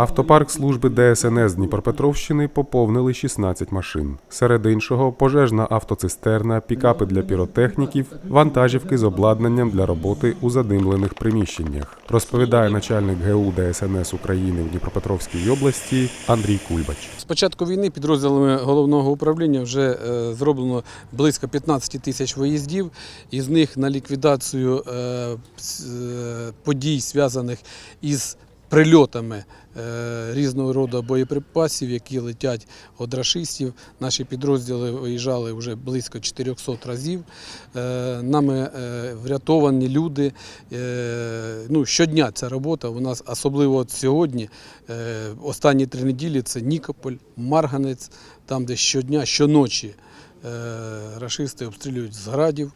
Автопарк служби ДСНС Дніпропетровщини поповнили 16 машин. Серед іншого пожежна автоцистерна, пікапи для піротехніків, вантажівки з обладнанням для роботи у задимлених приміщеннях. Розповідає начальник ГУ ДСНС України в Дніпропетровській області Андрій Кульбач. З початку війни підрозділами головного управління вже е, зроблено близько 15 тисяч виїздів, із них на ліквідацію е, е, подій, зв'язаних із прильотами е, різного роду боєприпасів, які летять від рашистів. Наші підрозділи виїжджали вже близько 400 разів. Е, Нами е, врятовані люди. Ну, щодня ця робота у нас, особливо от сьогодні, останні три неділі це Нікополь, Марганець, там, де щодня, щоночі рашисти обстрілюють з градів.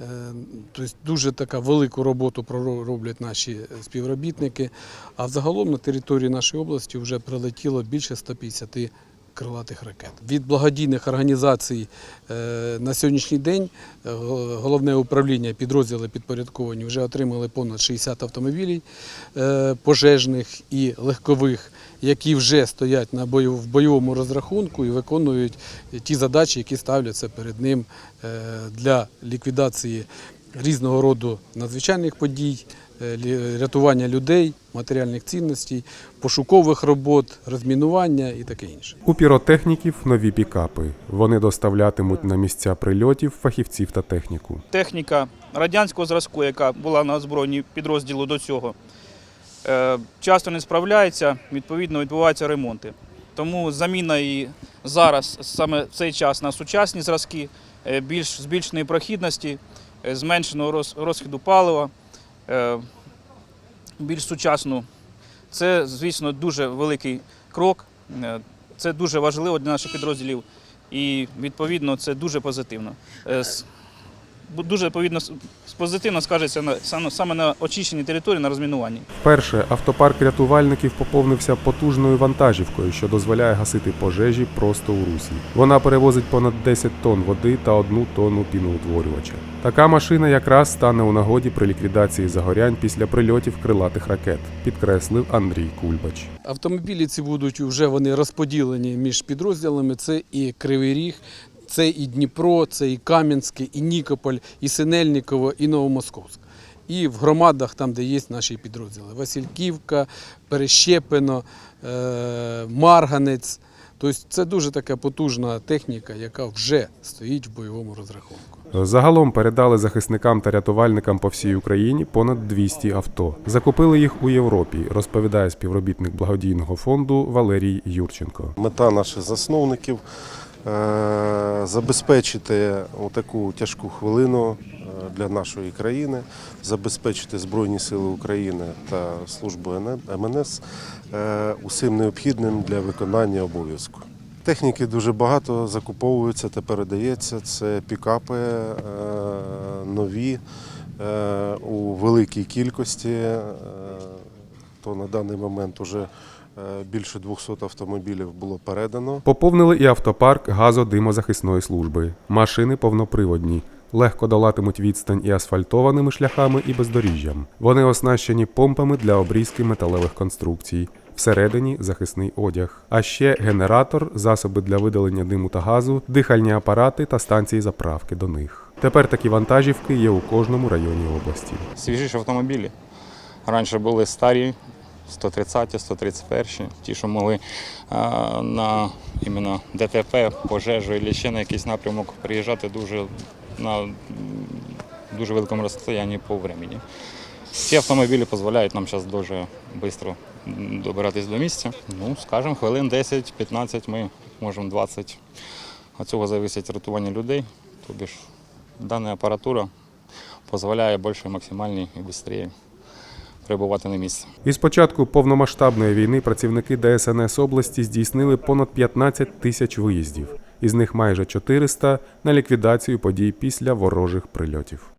Е, Тобто дуже така велику роботу роблять наші співробітники. А взагалом на території нашої області вже прилетіло більше 150 крилатих ракет. Від благодійних організацій е, на сьогоднішній день е, головне управління підрозділи підпорядковані вже отримали понад 60 автомобілів е, пожежних і легкових, які вже стоять на бою, в бойовому розрахунку і виконують ті задачі, які ставляться перед ним для ліквідації різного роду надзвичайних подій, рятування людей, матеріальних цінностей, пошукових робот, розмінування і таке інше. У піротехніків нові пікапи. Вони доставлятимуть на місця прильотів фахівців та техніку. техніка радянського зразку, яка була на озброєнні підрозділу до цього, е, часто не справляється, відповідно відбуваються ремонти. Тому заміна і зараз, саме в цей час, на сучасні зразки, е, більш збільшеної прохідності, е, зменшеного роз- розхіду палива, е, більш сучасну. Це, звісно, дуже великий крок. Е, Це дуже важливо для наших підрозділів і, відповідно, це дуже позитивно. Дуже відповідно позитивно скажеться на саме- саме на очищенні території на розмінуванні. Вперше автопарк рятувальників поповнився потужною вантажівкою, що дозволяє гасити пожежі просто у русі. Вона перевозить понад 10 тонн води та одну тонну піноутворювача. Така машина якраз стане у нагоді при ліквідації загорянь після прильотів крилатих ракет, підкреслив Андрій Кульбач. Автомобілі ці будуть вже вони розподілені між підрозділами. Це і Кривий Ріг, це і Дніпро, це і Кам'янське, і Нікополь, і Синельниково, і Новомосковськ. І в громадах, там, де є наші підрозділи: Васильківка, Перещепино, е, Марганець. Тобто це дуже така потужна техніка, яка вже стоїть в бойовому розрахунку. Загалом передали захисникам та рятувальникам по всій Україні понад 200 авто. Закупили їх у Європі, розповідає співробітник благодійного фонду Валерій Юрченко. Мета наших засновників забезпечити таку тяжку хвилину е, для нашої країни, забезпечити Збройні Сили України та службу МНС е, усім необхідним для виконання обов'язку. Техніки дуже багато закуповуються та передається. Це пікапи е, нові е, у великій кількості. е, То на даний момент уже Е, Більше 200 автомобілів було передано. Поповнили і автопарк газодимозахисної служби. Машини повноприводні. Легко долатимуть відстань і асфальтованими шляхами, і бездоріжжям. Вони оснащені помпами для обрізки металевих конструкцій. Всередині захисний одяг, а ще генератор, засоби для видалення диму та газу, дихальні апарати та станції заправки до них. Тепер такі вантажівки є у кожному районі області. свіжіші автомобілі. Раніше були старі 130, 131, ті, що могли а, на іменно ДТП, пожежу і ще на якийсь напрямок приїжджати дуже на дуже великому розстоянні по времени. Ці автомобілі дозволяють нам зараз дуже швидко добиратись до місця. Ну, скажімо, хвилин 10-15, ми можемо 20. Від цього залежить рятування людей. Тобі ж дана апаратура дозволяє більше максимальні і швидше прибувати на місці. Із початку повномасштабної війни працівники ДСНС області здійснили понад 15 тисяч виїздів, із них майже 400 на ліквідацію подій після ворожих прильотів.